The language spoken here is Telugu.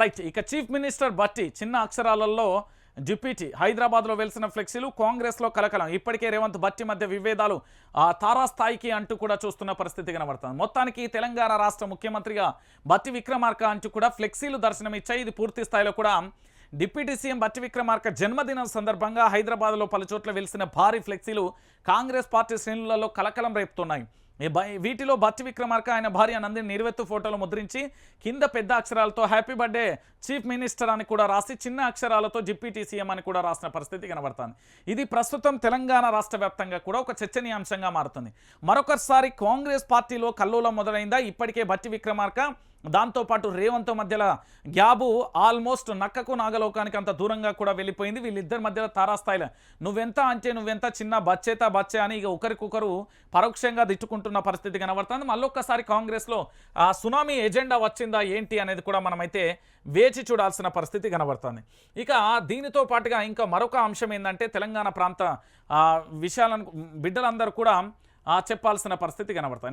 రైట్ ఇక చీఫ్ మినిస్టర్ బట్టి చిన్న అక్షరాలలో డిప్యూటీ హైదరాబాద్లో వెలిసిన ఫ్లెక్సీలు కాంగ్రెస్లో కలకలం. ఇప్పటికే రేవంత్ బట్టి మధ్య విభేదాలు తారాస్థాయికి అంటూ కూడా చూస్తున్న పరిస్థితి కనబడుతుంది. మొత్తానికి తెలంగాణ రాష్ట్ర ముఖ్యమంత్రిగా బట్టి విక్రమార్క అంటూ కూడా ఫ్లెక్సీలు దర్శనమిచ్చాయి ఇది పూర్తి స్థాయిలో కూడా డిప్యూటీ సీఎం బట్టి విక్రమార్క జన్మదినం సందర్భంగా హైదరాబాద్లో పలు చోట్ల వెలిసిన భారీ ఫ్లెక్సీలు కాంగ్రెస్ పార్టీ శ్రేణులలో కలకలం రేపుతున్నాయి. వీటిలో బట్టి విక్రమార్క ఆయన భార్య నందిని నిర్వెత్తు ఫోటోలు ముద్రించి కింద పెద్ద అక్షరాలతో హ్యాపీ బర్త్డే చీఫ్ మినిస్టర్ అని కూడా రాసి చిన్న అక్షరాలతో డిప్యూటీ సీఎం అని కూడా రాసిన పరిస్థితి కనబడుతుంది. ఇది ప్రస్తుతం తెలంగాణ రాష్ట్ర వ్యాప్తంగా కూడా ఒక చర్చనీయాంశంగా మారుతుంది. మరొకసారి కాంగ్రెస్ పార్టీలో కల్లోలం మొదలైందా? ఇప్పటికే బట్టి విక్రమార్క దాంతోపాటు రేవంత్ మధ్యలో గ్యాబు ఆల్మోస్ట్ నక్కకు నాగలోకానికి అంత దూరంగా కూడా వెళ్ళిపోయింది. వీళ్ళిద్దరి మధ్యలో తారాస్థాయిలో. నువ్వెంత అంటే నువ్వెంత చిన్న బచ్చేత బచ్చే అని ఇక ఒకరికొకరు పరోక్షంగా ఉంటున్న పరిస్థితి కనబడుతుంది. మళ్ళొక్కసారి కాంగ్రెస్లో ఆ సునామీ ఎజెండా వచ్చిందా ఏంటి అనేది కూడా మనమైతే వేచి చూడాల్సిన పరిస్థితి కనబడుతుంది. ఇక దీనితో పాటుగా ఇంకా మరొక అంశం ఏంటంటే తెలంగాణ ప్రాంత విషయాలను బిడ్డలందరూ కూడా ఆ, చెప్పాల్సిన పరిస్థితి కనబడుతుంది.